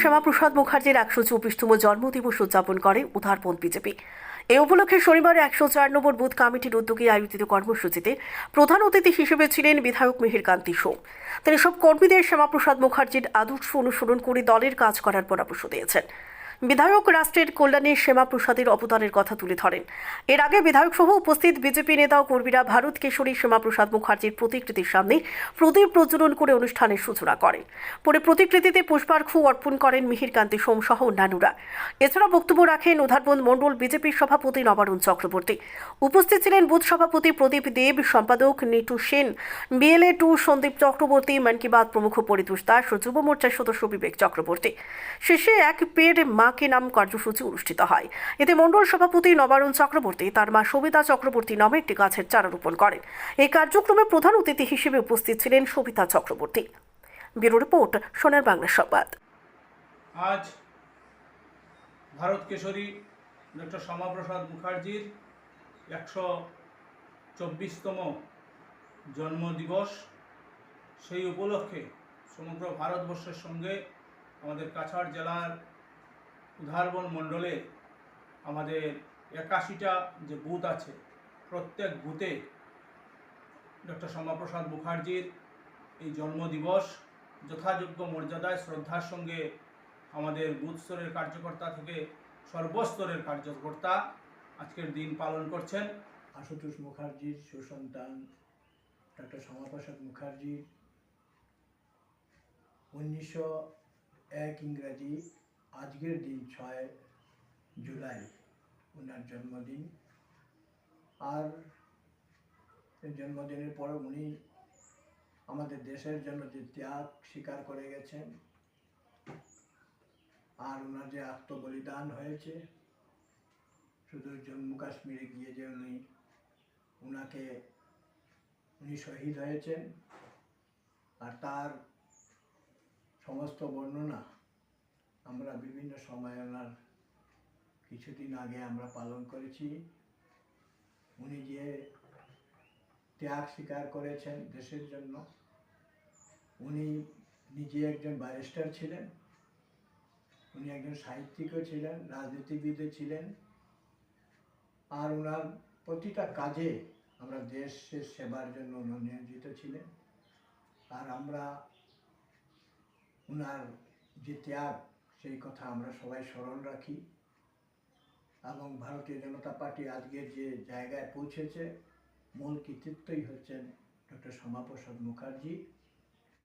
শ্যামাপ্রসাদ মুখার্জির একশো চব্বিশতম জন্মদিবস উদযাপন করে উদারপন বিজেপি। এ উপলক্ষে শনিবার একশো চার নম্বর বুথ কমিটির উদ্যোগে আয়োজিত কর্মসূচিতে প্রধান অতিথি হিসেবে ছিলেন বিধায়ক মিহিরকান্তি সোম। তিনি সব কর্মীদের শ্যামাপ্রসাদ মুখার্জির আদর্শ অনুসরণ করে দলের কাজ করার পরামর্শ দিয়েছেন। বিধায়ক রাষ্ট্রের কল্যাণে শ্যামাপ্রসাদের অবদানের কথা তুলে ধরেন। এর আগে বিধায়ক সহ উপস্থিত বিজেপি নেতা ও কর্মীরা ভারত কেশরী শ্যামাপ্রসাদ মুখার্জির প্রতিকৃতির সামনে প্রদীপ প্রজ্বলন করে অনুষ্ঠানের সূচনা করেন। পরে প্রতিকৃতিতে পুষ্পার্ঘ্য অর্পণ করেন মিহিরকান্তি সোম সহ অন্যান্যরা। এছাড়া বক্তব্য রাখেন উধারবন্দ মণ্ডল বিজেপির সভাপতি নবারুণ চক্রবর্তী। উপস্থিত ছিলেন বুথ সভাপতি প্রদীপ দেব, সম্পাদক নিটু সেন, বিএলএ টু সন্দীপ চক্রবর্তী, মন কি বাত প্রমুখ পরিতোষ দাস ও যুব মোর্চার সদস্য বিবেক চক্রবর্তী। শেষে এক মাকে নাম কার্যসূচি অনুষ্ঠিত হয়। এতে মণ্ডল সভাপতি নবারুণ চক্রবর্তী, তার মা সবিতা চক্রবর্তী নামে একটি গাছের চারা রোপণ করেন। এই কার্যক্রমে প্রধান অতিথি হিসেবে উপস্থিত ছিলেন সবিতা চক্রবর্তী। ব্যুরো রিপোর্ট, সোনার বাংলা সংবাদ। আজ ভারত কেশরী ডক্টর শ্যামাপ্রসাদ মুখার্জির একশো চব্বিশতম জন্মদিবস। সেই উপলক্ষে সমগ্র ভারতবর্ষের সঙ্গে আমাদের কাছাড় জেলার উধারবন মণ্ডলে আমাদের একাশিটা যে বুথ আছে, প্রত্যেক বুথে ডক্টর শ্যামাপ্রসাদ মুখার্জির এই জন্মদিবস যথাযোগ্য মর্যাদায় শ্রদ্ধার সঙ্গে আমাদের বুথ স্তরের কার্যকর্তা থেকে সর্বস্তরের কার্যকর্তা আজকের দিন পালন করছেন। আশুতোষ মুখার্জির সুসন্তান, ডক্টর শ্যামাপ্রসাদ মুখার্জির উনিশশো এক ইংরাজি আজকের দিন ছয় জুলাই, ওনার জন্মদিন। আর জন্মদিনের পর উনি আমাদের দেশের জন্য যে ত্যাগ স্বীকার করে গেছেন, আর ওনার যে আত্মবলিদান হয়েছে, শুধু জম্মু কাশ্মীরে গিয়ে যে উনি ওনাকে উনি শহীদ হয়েছেন, আর তার সমস্ত বর্ণনা আমরা বিভিন্ন সময় ওনার কিছুদিন আগে আমরা পালন করেছি। উনি যে ত্যাগ স্বীকার করেছেন দেশের জন্য, উনি নিজে একজন ব্যারিস্টার ছিলেন, উনি একজন সাহিত্যিকও ছিলেন, রাজনীতিবিদও ছিলেন। আর ওনার প্রতিটা কাজে আমরা দেশের সেবার জন্য নিয়োজিত ছিলেন। আর আমরা ওনার যে ত্যাগ সেই কথা আমরা সবাই স্মরণ রাখি। এবং ভারতীয় জনতা পার্টি আজকের যে জায়গায় পৌঁছেছে মূল কৃতিত্বই হচ্ছেন ডক্টর শ্যামাপ্রসাদ মুখার্জি।